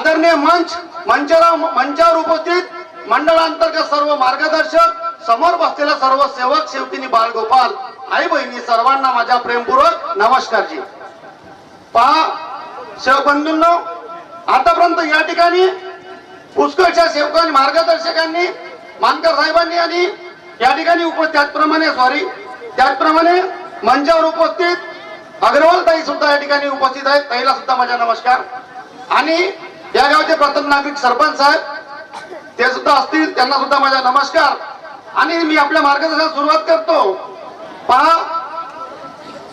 आदरणीय मंच मंचाला मंचावर उपस्थित मंडळांतर्गत सर्व मार्गदर्शक समोर बसलेल्या सर्व सेवक सेवकिनी बाळगोपाल आई बहिणी सर्वांना माझ्या प्रेमपूर्वक नमस्कारजी पहा सेवक आतापर्यंत या ठिकाणी पुष्कळच्या सेवकांनी मार्गदर्शकांनी मानकर साहेबांनी आणि या ठिकाणी उप त्याचप्रमाणे सॉरी त्याचप्रमाणे मंचावर उपस्थित अग्रवाल ताई सुद्धा या ठिकाणी उपस्थित आहेत. ताईला सुद्धा माझा नमस्कार. आणि या गावचे प्रथम नागरिक सरपंच साहेब ते सुद्धा असतील त्यांना सुद्धा माझा नमस्कार. आणि मी आपल्या मार्गदर्शनाला सुरुवात करतो. पहा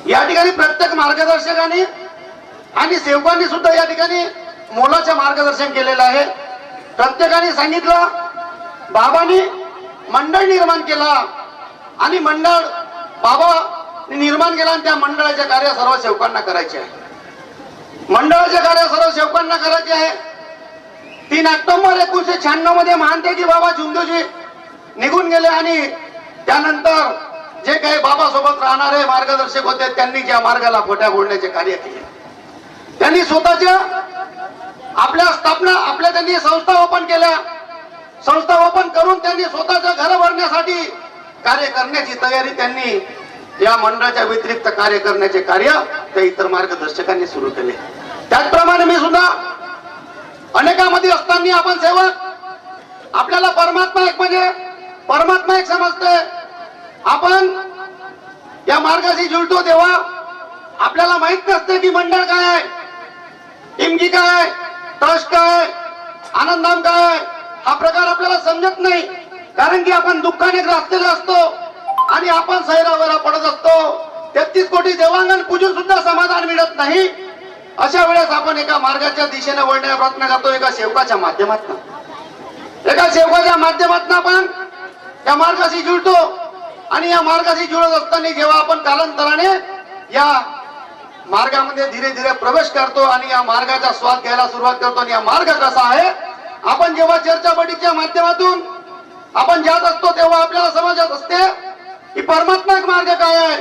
या ठिकाणी प्रत्येक मार्गदर्शकाने आणि सेवकांनी सुद्धा या ठिकाणी मोलाचे मार्गदर्शन केलेलं आहे. प्रत्येकाने सांगितलं बाबांनी मंडळ निर्माण केला. आणि मंडळ बाबा निर्माण केला आणि त्या मंडळाचे कार्य सर्व सेवकांना करायचे आहे. मंडळाचे कार्य सर्व सेवकांना करायचे आहे. तीन ऑक्टोबर एकोणीशे शहाण्णवमध्ये महानतेजी बाबा झुंदूजी निघून गेले आणि त्यानंतर जे काही बाबासोबत राहणारे मार्गदर्शक होते त्यांनी ज्या मार्गाला खोट्या बोलण्याचे कार्य केले. त्यांनी स्वतःच्या आपल्या स्थापना आपल्या त्यांनी संस्था ओपन केल्या. संस्था ओपन करून त्यांनी स्वतःचं घर भरण्यासाठी कार्य करण्याची तयारी त्यांनी या मंडळाच्या व्यतिरिक्त कार्य करण्याचे कार्य त्या इतर मार्गदर्शकांनी सुरू केले. त्याचप्रमाणे मी सुद्धा अनेकामध्ये असताना आपण सेवक. आपल्याला परमात्मा एक म्हणजे परमात्मा एक समजतोय. आपण या मार्गाशी जुळतो तेव्हा आपल्याला माहीत नसते की मंडळ काय आहे इमकी काय ट्रस्ट काय आनंदाम काय हा प्रकार आपल्याला समजत नाही. कारण की आपण दुःखाने ग्रासलेला असतो आणि आपण सैरावरा पडत असतो. तेहतीस कोटी देवांगण पूजून सुद्धा समाधान मिळत नाही. अशा वेळेस आपण एका मार्गाच्या दिशेने वळण्याचा प्रयत्न करतो एका सेवकाच्या माध्यमातून. एका सेवकाच्या माध्यमातून आपण या मार्गाशी जुळतो आणि या मार्गाशी जुळत असताना जेव्हा आपण कालांतराने या मार्गामध्ये धीरे धीरे प्रवेश करतो आणि या मार्गाचा स्वाद घ्यायला सुरुवात करतो आणि या मार्ग कसा आहे आपण जेव्हा चर्चापटीच्या माध्यमातून आपण जात असतो तेव्हा आपल्याला समजत असते की परमात्मा मार्ग काय आहे?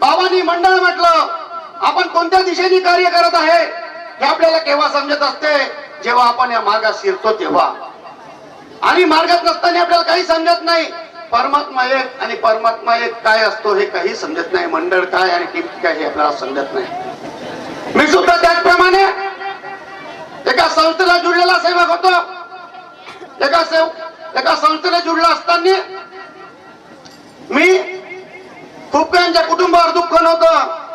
बाबांनी मंडळ म्हटलं आपण कोणत्या दिशेने कार्य करत आहे हे आपल्याला केव्हा समजत असते? जेव्हा आपण या मार्गात शिरतो तेव्हा. आणि मार्गात नसताना आपल्याला काही समजत नाही. परमात्मा एक आणि परमात्मा एक काय असतो हे काही समजत नाही. मंडळ काय आणि टीम काय हे आपल्याला समजत नाही. मी सुद्धा त्याचप्रमाणे एका संस्थेला जुडलेला सेवक होतो. एका सेव एका संस्थेला जुळला असताना मी खूप काहींच्या कुटुंबावर दुःख नव्हतं.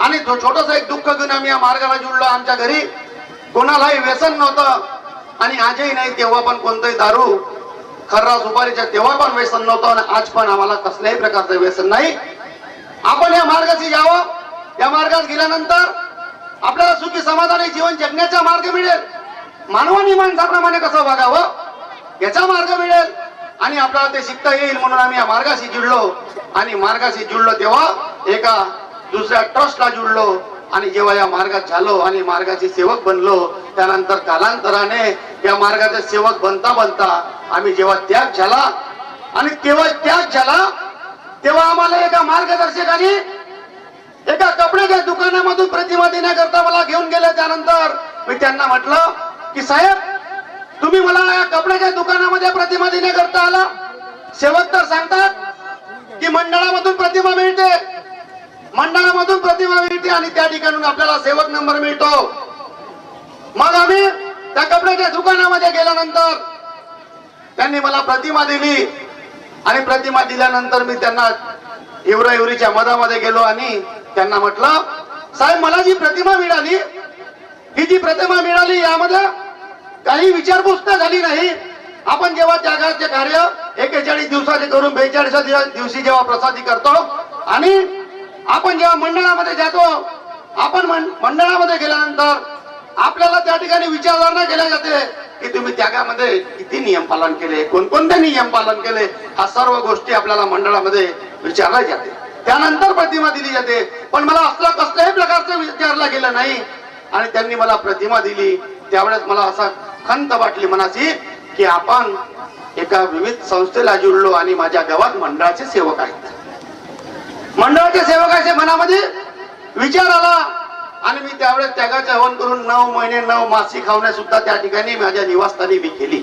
आणि छोटस एक दुःख घेऊन आम्ही या मार्गाला जुळलो. आमच्या घरी कोणालाही व्यसन नव्हतं. आणि आजही नाही तेव्हा पण कोणतंही दारू खर्रा सुपारीच्या तेव्हा पण व्यसन नव्हतं आणि आज पण आम्हाला कसल्याही प्रकारचं व्यसन नाही. आपण या मार्गाशी यावं या मार्गात गेल्यानंतर आपल्याला सुखी समाधानी जीवन जगण्याचा मार्ग मिळेल. मानवानी माणसाप्रमाणे कसं वागावं? याचा मार्ग मिळेल. आणि आपल्याला ते शिकता येईल म्हणून आम्ही या मार्गाशी जुळलो. आणि मार्गाशी जुळलो तेव्हा एका दुसऱ्या ट्रस्टला जुळलो आणि जेव्हा या मार्गात झालो आणि मार्गाचे सेवक बनलो त्यानंतर कालांतराने या मार्गाचे सेवक बनता बनता आम्ही जेव्हा त्याग झाला आणि केवळ त्याग झाला तेव्हा आम्हाला एका मार्गदर्शकाने एका कपड्याच्या दुकानामधून प्रतिमा देण्याकरता मला घेऊन गेले. त्यानंतर मी त्यांना म्हटलं की साहेब तुम्ही मला या कपड्याच्या दुकानामध्ये प्रतिमा देण्याकरता आला. सेवक तर सांगतात की मंडळामधून प्रतिमा मिळते. मंडळामधून प्रतिमा मिळते आणि त्या ठिकाणून आपल्याला सेवक नंबर मिळतो. मग आम्ही त्या कपड्याच्या दुकानामध्ये गेल्यानंतर त्यांनी मला प्रतिमा दिली. आणि प्रतिमा दिल्यानंतर मी त्यांना इवरा इवरीच्या मधामध्ये गेलो आणि त्यांना म्हटलं साहेब मला जी प्रतिमा मिळाली ही जी प्रतिमा मिळाली यामध्ये काही विचारपूस तर झाली नाही. आपण जेव्हा त्यागाचे कार्य एकेचाळीस दिवसाचे करून बेचाळीस दिवशी जेव्हा प्रसादी करतो आणि आपण जेव्हा मंडळामध्ये जातो आपण मंडळामध्ये गेल्यानंतर आपल्याला त्या ठिकाणी विचारधारणा केल्या जाते की तुम्ही त्यागामध्ये किती नियम पालन केले कोणकोणते नियम पालन केले हा सर्व गोष्टी आपल्याला मंडळामध्ये विचारल्या जाते. त्यानंतर प्रतिमा दिली जाते. पण मला असला कसल्याही प्रकारचं विचारला गेलं नाही. आणि त्यांनी मला प्रतिमा दिली. त्यावेळेस मला असा खंत वाटली मनाची की आपण एका विविध संस्थेला जुळलो आणि माझ्या गावात मंडळाचे सेवक आहेत. मंडळाचे सेवकाच्या मनामध्ये विचार आला. आणि मी त्यावेळेस त्यागाचे हवन करून नऊ महिने नऊ मासी खावण्या सुद्धा त्या ठिकाणी माझ्या निवासस्थानी मी केली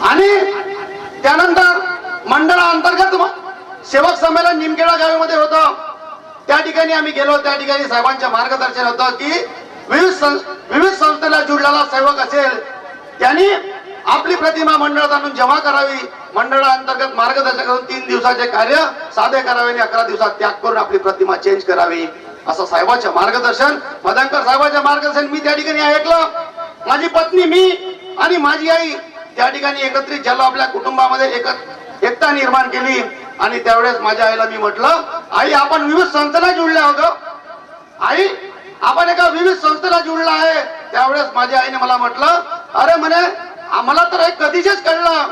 आणि त्यानंतर मंडळाअंतर्गत म- सेवक संमेलन निमखेडा गावीमध्ये होतं. त्या ठिकाणी आम्ही गेलो. त्या ठिकाणी साहेबांच्या मार्गदर्शन होतं की विविध सं- विविध संस्थेला जुडलेला सेवक असेल. त्यांनी आपली प्रतिमा मंडळात आणून जमा करावी मंडळाअंतर्गत मार्गदर्शन करून तीन दिवसाचे कार्य साधे करावे आणि अकरा दिवसात त्याग करून आपली प्रतिमा चेंज करावी. असं साहेबांचं मार्गदर्शन. मदनकर साहेबांचं मार्गदर्शन मी त्या ठिकाणी ऐकलं माझी पत्नी मी आणि माझी आई त्या ठिकाणी एकत्रित झालो आपल्या कुटुंबामध्ये एकत एकता निर्माण केली आणि त्यावेळेस माझ्या आईला मी म्हटलं आई आपण विविध संस्थेला जुळले होतो आई आपण एका विविध संस्थेला जुळला आहे. त्यावेळेस माझ्या आईने मला म्हटलं अरे म्हणे आम्हाला तर कधीच कळलं.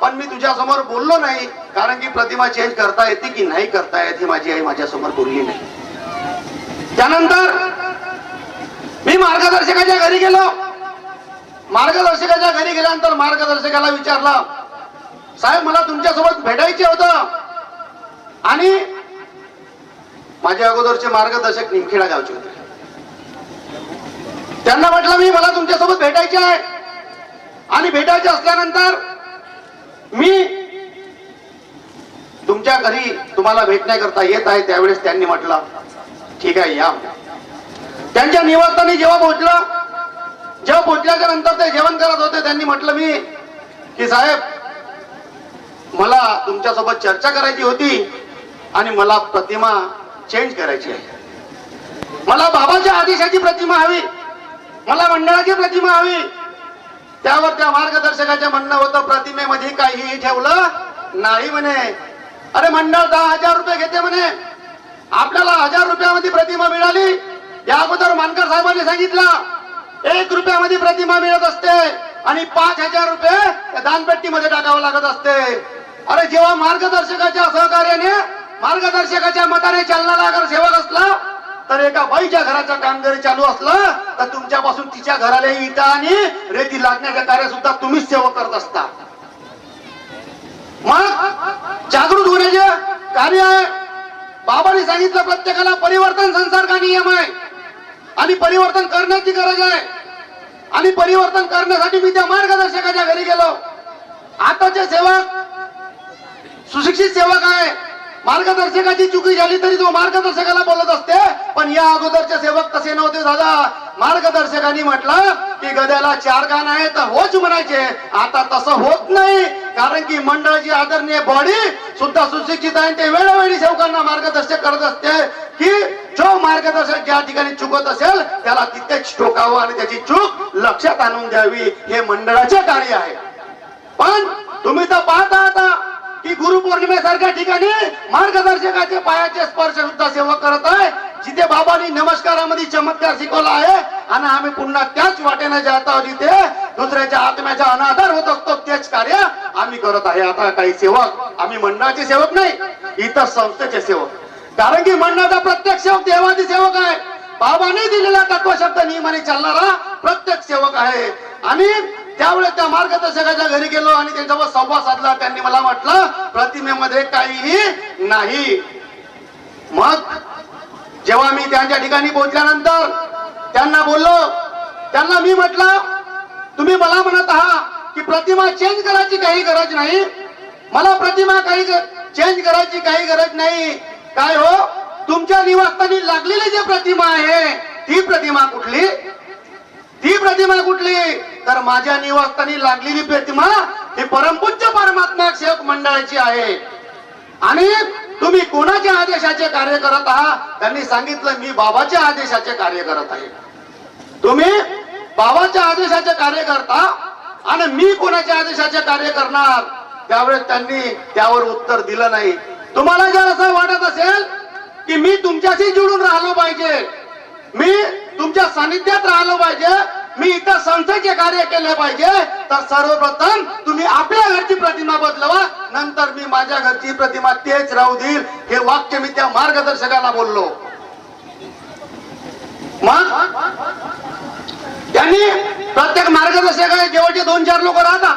पण मी तुझ्या समोर बोललो नाही कारण की प्रतिमा चेंज करता येते की नाही करता येते माझी आई माझ्यासमोर बोलली नाही. त्यानंतर मी मार्गदर्शकाच्या घरी गेलो. मार्गदर्शकाच्या घरी गेल्यानंतर मार्गदर्शकाला विचारलं साहेब मला तुमच्यासोबत भेटायचे होतं. आणि माझ्या अगोदरचे मार्गदर्शक निमखेडा गावचे होते. त्यांना म्हटलं मी मला तुमच्यासोबत भेटायचे आहे. आणि भेटायचे असल्यानंतर मी तुमच्या घरी तुम्हाला भेटण्याकरता येत आहे त्यावेळेस त्यांनी म्हटलं ठीक आहे या. त्यांच्या निवासस्थानी जेव्हा पोहोचलं जेव्हा पोहोचल्याच्या नंतर ते जेवण करत होते त्यांनी म्हटलं मी की साहेब मला तुमच्यासोबत चर्चा करायची होती आणि मला प्रतिमा चेंज करायची आहे. मला बाबाच्या आदेशाची प्रतिमा हवी मला मंडळाची प्रतिमा हवी त्यावर त्या मार्गदर्शकाच्या म्हणणं होतं प्रतिमेमध्ये काहीही ठेवलं नाही म्हणे. अरे मंडळ दहा हजार रुपये घेते म्हणे. आपल्याला हजार रुपयामध्ये प्रतिमा मिळाली. या अगोदर मानकर साहेबांनी सांगितलं एक रुपयामध्ये प्रतिमा मिळत असते आणि पाच हजार रुपये दानपेट्टीमध्ये टाकावं लागत असते. अरे जेव्हा मार्गदर्शकाच्या सहकार्याने मार्गदर्शकाच्या मताने चालणारा अगर सेवक असला तर एका बाईच्या घराचं काम जरी चालू असलं तर तुमच्यापासून तिच्या घराला इटा आणि रेती लागण्याचं कार्य सुद्धा तुम्हीच सेवा करत असता. मग जागृत होण्याचे कार्य आहे. बाबांनी सांगितलं प्रत्येकाला परिवर्तन संसार का नियम आहे? आणि परिवर्तन करण्याची गरज आहे. आणि परिवर्तन करण्यासाठी मी त्या मार्गदर्शकाच्या घरी गेलो. आताचे सेवक सुशिक्षित सेवक आहे. मार्गदर्शकाची चुकी झाली तरी तो मार्गदर्शकाला बोलत असते. पण या अगोदरचे सेवक तसे नव्हते दादा. मार्गदर्शकांनी म्हटलं की गद्याला चार कान आहे तर होच म्हणायचे. आता तसं होत नाही. कारण की मंडळाची आदरणीय बॉडी सुद्धा सुशिक्षित आहे ते वेळोवेळी सेवकांना मार्गदर्शक करत असते की जो मार्गदर्शक ज्या ठिकाणी चुकत असेल त्याला तिथेच ठोकावं आणि त्याची चूक लक्षात आणून द्यावी. हे मंडळाचे कार्य आहे. पण तुम्ही तर पाहता आता सारख्या ठिकाणी मार्गदर्शकाचे पायाचे स्पर्श सुद्धा सेवा करत आहे. जिथे बाबांनी नमस्कारामध्ये चमत्कार शिकवला आहे आणि आम्ही पुन्हा त्याच वाटेने जात आहोत जिथे दुसऱ्याच्या आत्म्याचा अनाधार होत असतो तेच कार्य आम्ही करत आहे. आता काही सेवक आम्ही मंडळाचे सेवक नाही इतर संस्थेचे सेवक. कारण की मंडळाचा प्रत्येक सेवक देवादी सेवक आहे. बाबाने दिलेला तत्वशब्द नियमाने चालणारा प्रत्येक सेवक आहे. आणि त्यावेळेस त्या मार्गदर्शकाच्या घरी गेलो आणि त्यांच्यावर संवाद साधला. त्यांनी मला म्हटलं प्रतिमेमध्ये काहीही नाही. मग जेव्हा मी त्यांच्या ठिकाणी पोहोचल्यानंतर त्यांना बोललो त्यांना मी म्हटलं तुम्ही मला म्हणत आहात की प्रतिमा चेंज करायची काही गरज नाही. मला प्रतिमा काही चेंज करायची काही गरज नाही. काय हो? तुमच्या निवासस्थानी लागलेली जी प्रतिमा आहे ती प्रतिमा कुठली? ती प्रतिमा कुठली? तर माझ्या निवासस्थानी लागलेली प्रतिमा ही परमपूज्य परमात्मा सेवक मंडळाची आहे. आणि तुम्ही कोणाच्या आदेशाचे कार्य करत आहात? त्यांनी सांगितलं मी बाबाच्या आदेशाचे कार्य करत आहे. तुम्ही बाबाच्या आदेशाचे कार्य करता आणि मी कोणाच्या आदेशाचे कार्य करणार? त्यावेळेस त्यांनी त्यावर उत्तर दिलं नाही. तुम्हाला जर असं वाटत असेल की मी तुमच्याशी जुळून राहिलो पाहिजे मी तुमच्या सानिध्यात राहिलो पाहिजे. मी इतर संस्थेचे कार्य केले पाहिजे. तर सर्वप्रथम तुम्ही आपल्या घरची प्रतिमा बदलवा. नंतर मी माझ्या घरची प्रतिमा तेच राहू देईल. हे वाक्य मी त्या मार्गदर्शकाला बोललो. मग? त्यांनी प्रत्येक मार्गदर्शक जेवढचे दोन चार लोक राहतात.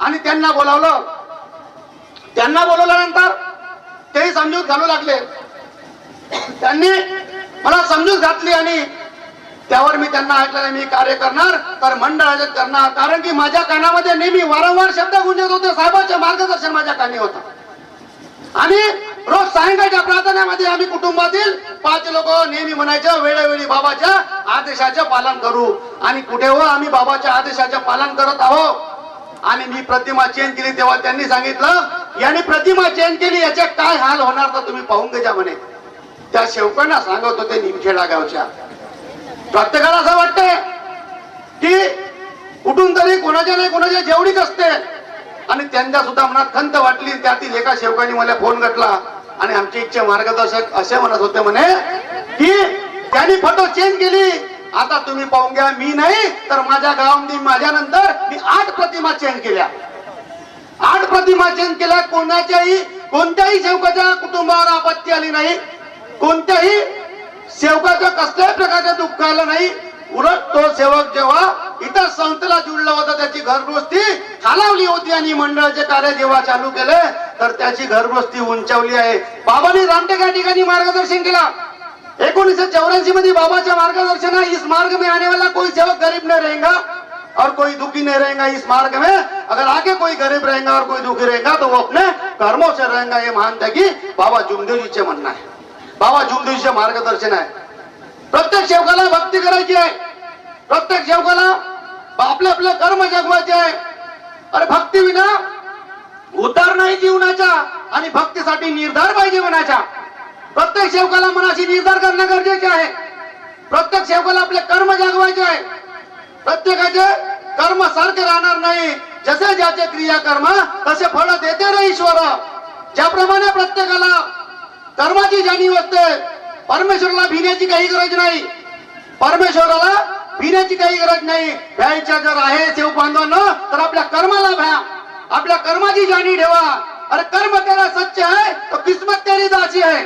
आणि त्यांना बोलावलं. त्यांना बोलवल्यानंतर तेही समजूत घालू लागले. त्यांनी मला समजूत घातली आणि त्यावर मी त्यांना ऐकलं मी कार्य करणार तर मंडळाचे करणार कारण की माझ्या कानामध्ये नेहमी वारंवार शब्द गुंजत होते. साहेबांचे मार्गदर्शन माझ्या कानी होता. आणि रोज सायंकाळच्या प्रार्थनेमध्ये आम्ही कुटुंबातील पाच लोक नेहमी म्हणायचं वेळोवेळी बाबाच्या आदेशाचे पालन करू. आणि कुठे हो आम्ही बाबाच्या आदेशाचे पालन करत आहोत. आणि मी प्रतिमा चेंज केली तेव्हा त्यांनी सांगितलं याने प्रतिमा चेंज केली याचे काय हाल होणार तर तुम्ही पाहून घ्या म्हणे. त्या शेवकांना सांगत होते निमखेडा गावच्या. प्रत्येकाला असं वाटतंय की कुठून तरी कोणाच्या नाही कोणाच्या जेवढीच असते. आणि त्यांच्या सुद्धा मनात खंत वाटली त्यातील एका शेवकाने मला फोन घटला आणि आमचे इच्छे मार्गदर्शक असे म्हणत होते म्हणे की त्यांनी फोटो चेंज केली. आता तुम्ही पाहून घ्या मी नाही तर माझ्या गावामध्ये माझ्या नंतर मी आठ प्रतिमा चेंज केल्या. आठ प्रतिमा चेंज केल्या कोणाच्याही कोणत्याही शेवकाच्या कुटुंबावर आपत्ती आली नाही. कोणत्याही सेवकाच्या कसल्याही प्रकारच्या दुःख आलं नाही उलट तो सेवक जेव्हा इतर संस्थेला जुळला होता त्याची घरगृहस्ती खालावली होती आणि मंडळाचे कार्य जेव्हा चालू केले तर त्याची घरगृहस्ती उंचावली आहे. बाबांनी रामटेक या ठिकाणी मार्गदर्शन केला. एकोणीसशे चौऱ्याऐंशी मध्ये बाबाच्या मार्गदर्शन इस मार्ग में आने वाला कोई सेवक गरीब नहीं रहेगा और कोई दुखी नहीं रहेगा इस मार्ग में। अगर आगे कोई गरीब रहेगा और कोई दुखी रहेगा तो वो अपने कर्मों से रहेगा ये मानता की बाबा जुमदेव से म्हणणं है। बाबा जुमदेवजीचे मार्गदर्शन आहे. प्रत्येक सेवकाला भक्ती करायची आहे. प्रत्येक सेवकाला आपलं आपलं कर्म जगवायचे आहे. अरे भक्ती विना उतार नाही जीवनाचा आणि भक्तीसाठी निर्धार पाहिजे मनाचा. प्रत्येक सेवकाला मनाशी निर्धार करणं गरजेचे आहे. प्रत्येक सेवकाला आपले कर्म जगवायचे आहे. प्रत्येकाचे कर्म सारखे राहणार नाही. जसे ज्याचे क्रियाकर्म तसे फळ देते रे ईश्वर. ज्याप्रमाणे प्रत्येकाला कर्माची जाणीव असते. परमेश्वराला भिण्याची काही गरज नाही. परमेश्वराला भिण्याची काही गरज नाही. भ्यायच्या जर आहे सेव बांधवांना तर आपल्या कर्माला भ्या. आपल्या कर्माची जाणीव ठेवा. अरे कर्म तेरा सच्च आहे तो किस्मत तेरी दासी आहे.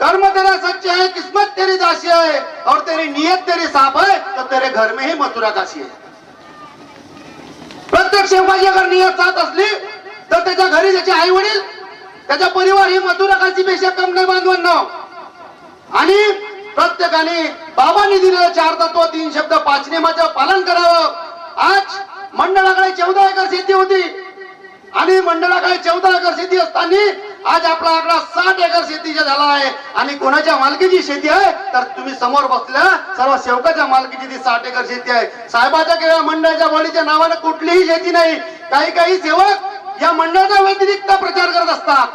कर्म तेरा सच्च है किस्मत तेरी दासी है और तेरी नियत तेरी साफ है तो तेरे घर में ही मथुरा काशी है प्रत्येक सेवकाची अगर नियत साथ असली तर त्याच्या घरी त्याचे आई वडील त्याचा परिवार ही मथुरा पेक्षा कम नाही बांधवांना. आणि प्रत्येकाने बाबांनी दिलेलं चार तत्व तीन शब्द पाच नियमाचं पालन करावं. आज मंडळाकडे चौदा एकर शेती होती. आणि मंडळाकडे चौदा एकर शेती असताना आज आपला आकडा साठ एकर शेतीचा झाला आहे. आणि कोणाच्या मालकीची शेती आहे? तर तुम्ही समोर बसल्या सर्व सेवकाच्या मालकीची ती साठ एकर शेती आहे. साहेबाच्या किंवा मंडळाच्या बळीच्या नावाने कुठलीही शेती नाही. काही काही सेवक या मंडळाचा व्यतिरिक्त प्रचार करत असतात.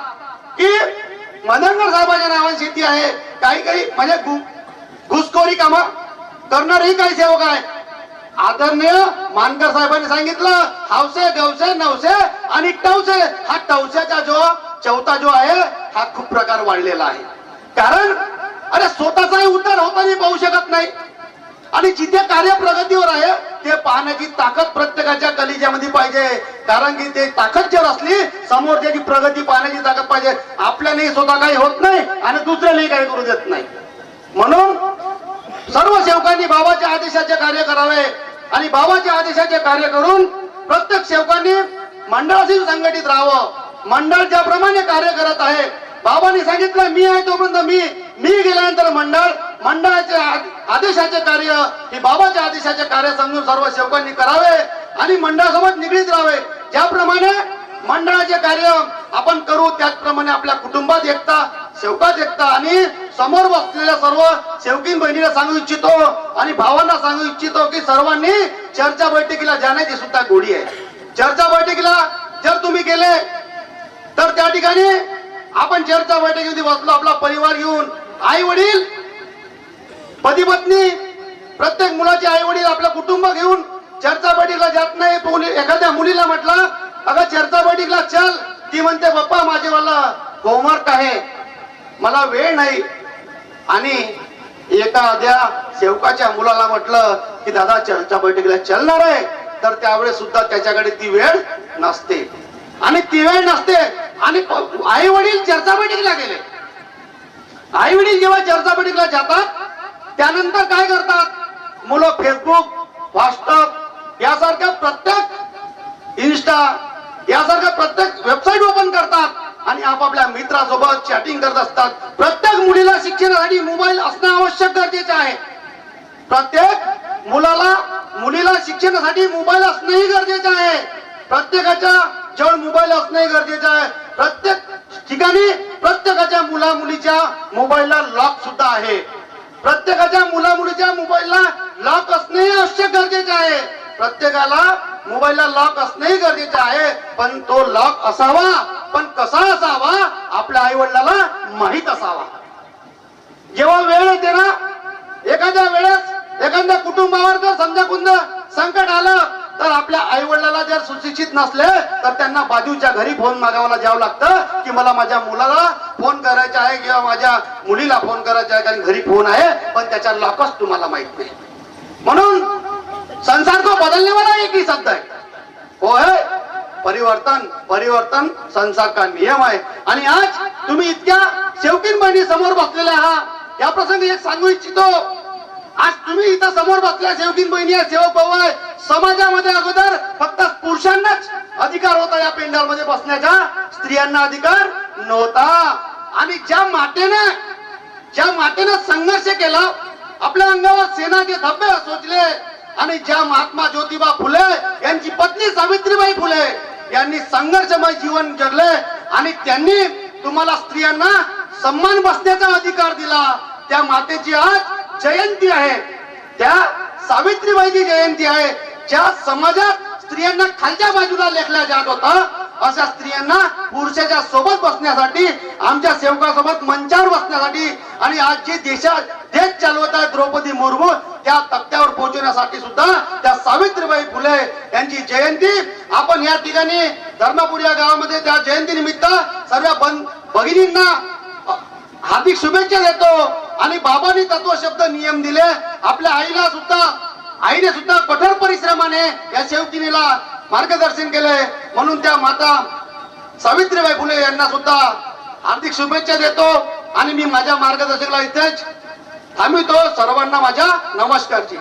की मदनगड साहेबाच्या नावाने शेती आहे काही काही म्हणजे घु- घुसखोरी कामं करणारही काही सेवक आहे आदरणीय मानकर साहेबांनी सांगितलं हावसे गवसे नवसे आणि टवसे. हा टवसेचा जो चौथा जो आहे हा खूप प्रकार वाढलेला आहे. कारण अरे स्वतःचाही उद्धार होताना पाहू शकत नाही. आणि जिथे कार्य प्रगतीवर आहे ते पाहण्याची ताकद प्रत्येकाच्या कलिजामध्ये पाहिजे. कारण की ते ताकद जर असली समोरच्याची प्रगती पाहण्याची ताकद पाहिजे. आपल्याने स्वतः काही होत नाही आणि दुसऱ्यालाही काही करू देत नाही. म्हणून सर्व सेवकांनी बाबाच्या आदेशाचे कार्य करावे आणि बाबाच्या आदेशाचे कार्य करून प्रत्येक सेवकांनी मंडळाशी संघटित राहावं. मंडळ ज्याप्रमाणे कार्य करत आहे बाबांनी सांगितलं मी आहे तोपर्यंत मी मी गेल्यानंतर मंडळ मंडळाचे आदेशाचे कार्य हे बाबाच्या आदेशाचे कार्य समजून सर्व सेवकांनी करावे आणि मंडळासोबत निगडीत राहावे. ज्याप्रमाणे मंडळाचे कार्य आपण करू त्याचप्रमाणे आपल्या कुटुंबात एकता सेवकात एकता आणि समोर बसलेल्या सर्व सेवकीन बहिणीला सांगू इच्छितो आणि भावांना सांगू इच्छितो की सर्वांनी चर्चा बैठकीला जाण्याची सुद्धा गोडी आहे. चर्चा बैठकीला जर तुम्ही गेले तर त्या ठिकाणी आपण चर्चा बैठकीमध्ये बसलो आपला परिवार घेऊन आई वडील पती पत्नी प्रत्येक मुलाचे आई वडील आपलं कुटुंब घेऊन चर्चापटीला जात नाही. मुली- एखाद्या मुलीला म्हटलं अगं चर्चा चल. ती म्हणते बाप्पा माझे मला होमवर्क आहे. मला वेळ नाही. आणि एखाद्या सेवकाच्या मुलाला म्हटलं की दादा चर्चा बैठकीला चलणार आहे. तर त्यावेळेस सुद्धा त्याच्याकडे ती वेळ नसते. आणि ती वेळ नसते. आणि आई वडील चर्चा बैठकीला गेले. आई वडील जेव्हा चर्चा बैठकीला जातात त्यानंतर काय करतात? मुलं फेसबुक व्हॉट्सअप यासारख्या प्रत्येक इन्स्टा यासारख्या प्रत्येक वेबसाईट ओपन करतात आणि आपापल्या मित्रासोबत चॅटिंग करत असतात. प्रत्येक मुलीला शिक्षणासाठी मोबाईल असणं आवश्यक गरजेचं आहे. प्रत्येक मुलाला मुलीला शिक्षणासाठी मोबाईल असणंही गरजेचं आहे. प्रत्येकाच्या जवळ मोबाईल असणंही गरजेचं आहे. प्रत्येक ठिकाणी प्रत्येकाच्या मुला मुलीच्या मोबाईलला लॉक सुद्धा आहे. प्रत्येकाच्या मुला मुलीच्या मोबाईलला लॉक असणे आवश्यक गरजेचे आहे. प्रत्येकाला मोबाईलला लॉक असणेही गरजेचे आहे. पण तो लॉक असावा पण कसा असावा आपल्या आई वडिलाला माहीत असावा. जेव्हा वेळ येते ना एखाद्या वेळेस एखाद्या कुटुंबावर जर समजा कुंद संकट आलं तर आपल्या आई वडिलाला जर सुशिक्षित नसले तर त्यांना बाजूच्या घरी फोन मागावायला जावं लागतं की मला माझ्या मुलाला फोन करायचा आहे किंवा माझ्या मुलीला फोन करायचा आहे कारण घरी फोन आहे पण त्याचा लॉकच तुम्हाला माहीत नाही. म्हणून संसार को बदलने वाला एक ही शब्द आहे. हो है परिवर्तन परिवर्तन संसार का नियम आहे. आणि आज तुम्ही इतक्या शेवकीन बहिणी समोर बसलेल्या आहात. या प्रसंगी एक सांगू इच्छितो. आज तुम्ही इथं समोर बसल्या सेवकीन बहिणी आहे सेवक भाऊ आहे. समाजामध्ये अगोदर फक्त पुरुषांनाच अधिकार होता या पेंडॉलमध्ये बसण्याचा. स्त्रियांना अधिकार नव्हता. आणि ज्या मातेने ज्या मातेने संघर्ष केला आपल्या अंगावर सेनाचे धब्बे सोचले आणि ज्या महात्मा ज्योतिबा फुले यांची पत्नी सावित्रीबाई फुले यांनी संघर्षमय जीवन जगले आणि त्यांनी तुम्हाला स्त्रियांना सन्मान बसण्याचा अधिकार दिला. त्या मातेची आज जयंती आहे. त्या सावित्रीबाईची जयंती आहे. ज्या समाजात स्त्रियांना खालच्या बाजूला लेखल्या जात होता अशा स्त्रियांना पुरुषाच्या सोबत बसण्यासाठी आमच्या सेवकासोबत मंचावर बसण्यासाठी आणि आज जे देशात देश चालवत आहे द्रौपदी मुर्मू त्या तक्त्यावर पोहोचवण्यासाठी सुद्धा त्या सावित्रीबाई फुले यांची जयंती. आपण या ठिकाणी धर्मपुरी या गावामध्ये त्या जयंती निमित्त सर्व बन भगिनींना हार्दिक शुभेच्छा देतो. आणि बाबांनी तत्व शब्द नियम दिले. आपल्या आईला सुद्धा आईने सुद्धा कठोर परिश्रमाने या सेवकिनीला मार्गदर्शन केले. म्हणून त्या माता सावित्रीबाई फुले यांना सुद्धा हार्दिक शुभेच्छा देतो आणि मी माझ्या मार्गदर्शकाला इथेच थांबितो सर्वांना माझ्या नमस्कारची.